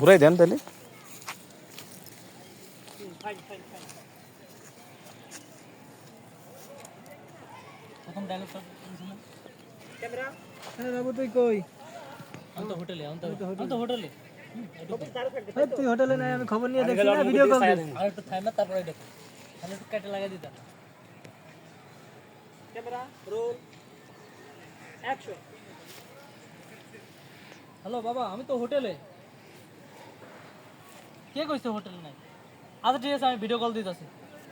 ঘুরাই দেন তাহলে। Fine fine fine প্রথম ডায়লগটা শুনুন ক্যামেরা বাবু তুই হোটেলে নাই আমি খবর নিয়ে দেখছি না ভিডিও কল আর একটু থামে তারপরে দেখো। তাহলে একটু কেটে লাগিয়ে দিতাম। ক্যামেরা রোল অ্যাকশন হ্যালো বাবা আমি তো হোটেলে। কে কইছে হোটেলে নাই? আচ্ছা ঠিক আছে আমি ভিডিও কল দিতেছি।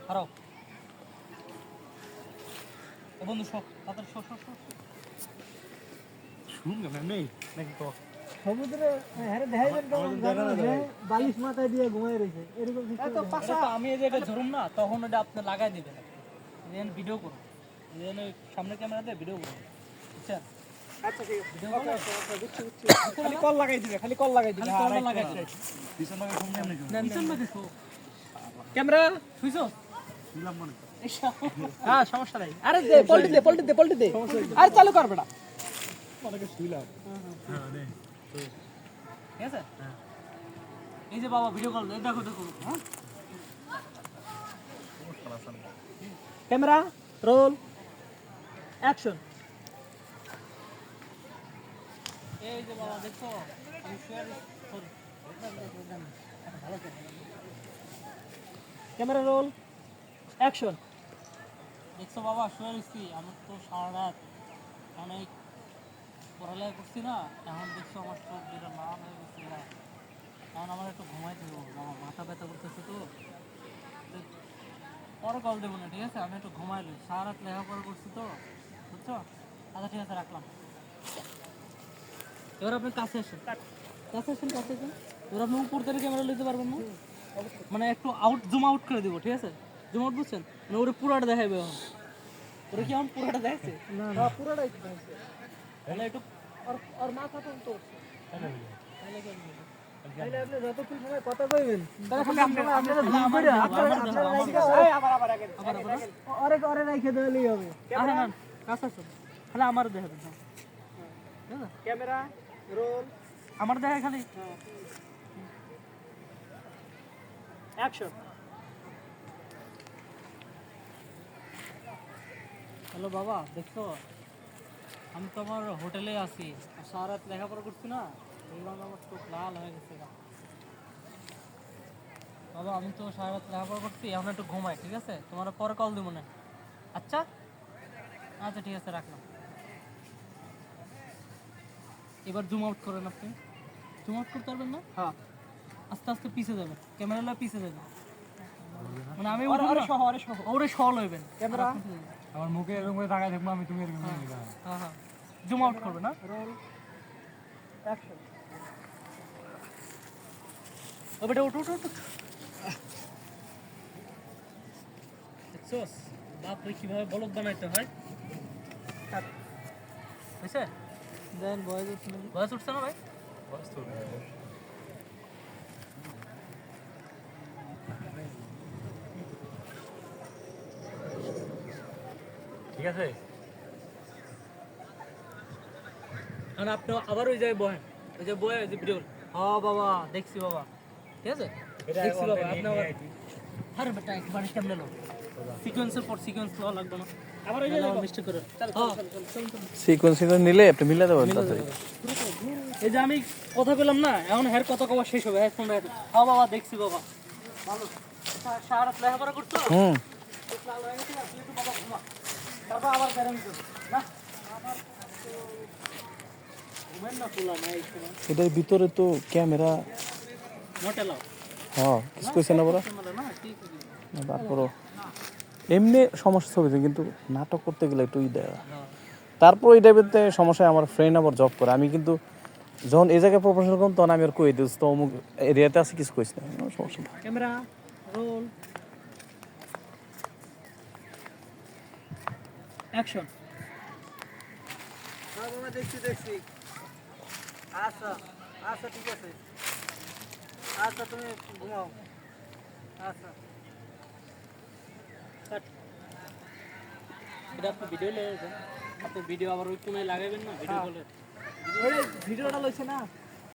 হারাও। ও বন্ধু শখ তাড়াতাড়ি শখ শখ শখ সমুদ্রে হ্যাঁ দেখাইবেন কেমন বালিশ মাথায় দিয়ে ঘুমাই রয়েছে এরকম এটা তো আমি এই জায়গায় ধরুম না তখন এটা আপনি লাগাই দিবেন। দেন ভিডিও করুন। দেন সামনে ক্যামেরাতে ভিডিও করুন। বুঝছেন? আচ্ছা ঠিক আছে ভিডিও খালি কল লাগাই দিবে। খালি কল লাগাই দিবে। কল লাগাই দিবে পিছন ভাগে ফোন কেমনে পিছন ভাগে ক্যামেরা শুইছো? মনে। হ্যাঁ সমস্যা নাই। আরে দে পল্টি দে পল্টি দে পল্টি দে। আরে চালু কর বেটা ঠিক আছে? এই যে বাবা ভিডিও কল দেখো দেখো। হ্যাঁ? Camera roll action. এই যে বাবা দেখো আমি শেয়ার ক্যামেরা রোল অ্যাকশন দেখছ বাবা শুয়ে রয়েছি আমার তো সারা রাত অনেক পড়ালেখা করছি না এখন দেখছ আমার চোখ দুটো লাল হয়ে গেছে। এখন আমার একটু ঘুমাইতে দেবো বাবা মাথা ব্যথা করতেছে তো। তো পরে কল দেবো না ঠিক আছে? আমি একটু ঘুমাই লই। সারা রাত লেখাপড়া করছি তো বুঝছ? আচ্ছা ঠিক আছে রাখলাম। এবার আপনি কাছে আসেন। কাছে আসেন কাছে আসেন। এবার আপনি উপর থেকে ক্যামেরা নিতে পারবেন না? মানে একটু আউট জুম আউট করে দিব ঠিক আছে? জুম আউট বুঝছেন? মানে ওরে পুরাটা দেখাইবে এখন। ওরে কি এখন পুরাটা দেখাচ্ছে না না। পুরোটাই তো দেখাইছে। তাহলে একটু আর আর মাথা তো তো তাহলে আপনি যতক্ষণ সময় কথা কইবেন ততক্ষণ সময় আপনারা ভুল করে আপনারা আপনারা রাইখা ওরে- আবার আবার আগে ওরে ওরে রাইখা দিলেই হবে। আসেন না কাছে আসুন। খালি আমার দেখাবেন। হ্যাঁ ক্যামেরা? রোল। আমার দেখা খালি অ্যাকশন হ্যালো বাবা দেখছ? আমি তো আমার হোটেলে আছি। সারা লেখাপড়া করছি না। দেখলাম আমার চোখ লাল হয়ে গেছে বাবা আমি তো সারা রাত লেখাপড়া করছি এখন একটু ঘুমাই ঠিক আছে? তোমার পরে কল দিব না। আচ্ছা? আচ্ছা ঠিক আছে রাখলাম। এবার জুম আউট করেন আপনি। জুম আউট করতে পারবেন না? হ্যাঁ। আস্তে আস্তে পিছে যাবেন। ক্যামেরা পিছে যাবে মানে আমি ওরে ওরে। সহ ওরে সহ। ওরে সল হইবেন ক্যামেরা। আমার মুখে এরকম করে তাকায় দেখব আমি তুমি এরকম হ্যাঁ হ্যাঁ জুম আউট করবে না রোল অ্যাকশন ও বেটা উঠো উঠো উঠো দেখছোস বাপরে কীভাবে বলদ বানাইতে হয়। হয়েছে দেন বয়স না বয়স উঠছে না ভাই ঠিক আছে? কারণ আপনি আবার ওই জায়গায় বহেন ওই যে বয়ে ওই যে ভিডিও হ্যাঁ বাবা দেখছি বাবা। ঠিক আছে? দেখছি বাবা আপনি আবার আরে বেটা একবার কেমনে লো। সিকোয়েন্সের পর সিকোয়েন্স লওয়া লাগবে না। আবার ওই জায়গায় মিস্টেক করে। সিকোয়েন্স নিলে আপনি মিলে দেবেন তাড়াতাড়ি এই যে আমি কথা বললাম না এখন হের কথা কওয়া শেষ হবে। ফোন হ্যাঁ বাবা দেখছি বাবা। ভালো। সারা লেখাপড়া হুম। তারপর আবার বেরোন না? আবার এটার ভিতরে তো ক্যামেরা হ্যাঁ কিছু কইছে না বড় ক্যামেরা না ঠিক আছে। তারপরও। এমনি সমস্যা ছবিতে কিন্তু নাটক করতে গেলে একটু ই দেয়। তারপর এই টাইপের সমস্যায় আমার ফ্রেন্ড আবার জব করে। আমি কিন্তু যখন এই জায়গায় প্রফেশনাল করুন তখন আমি আর কই দিস তো অমুক এরিয়াতে আছে কিছু কইস না। সমস্যা না ক্যামেরা রোল। অ্যাকশন দেখছি দেখছি আচ্ছা আচ্ছা ঠিক আছে। আচ্ছা তুমি ঘুমাও। আচ্ছা। এটা আপনি ভিডিও লেগেছেন আপনি ভিডিও আবার ওই কোনায় লাগাবেন না? ভিডিও কলে ভিডিওটা লইছে না?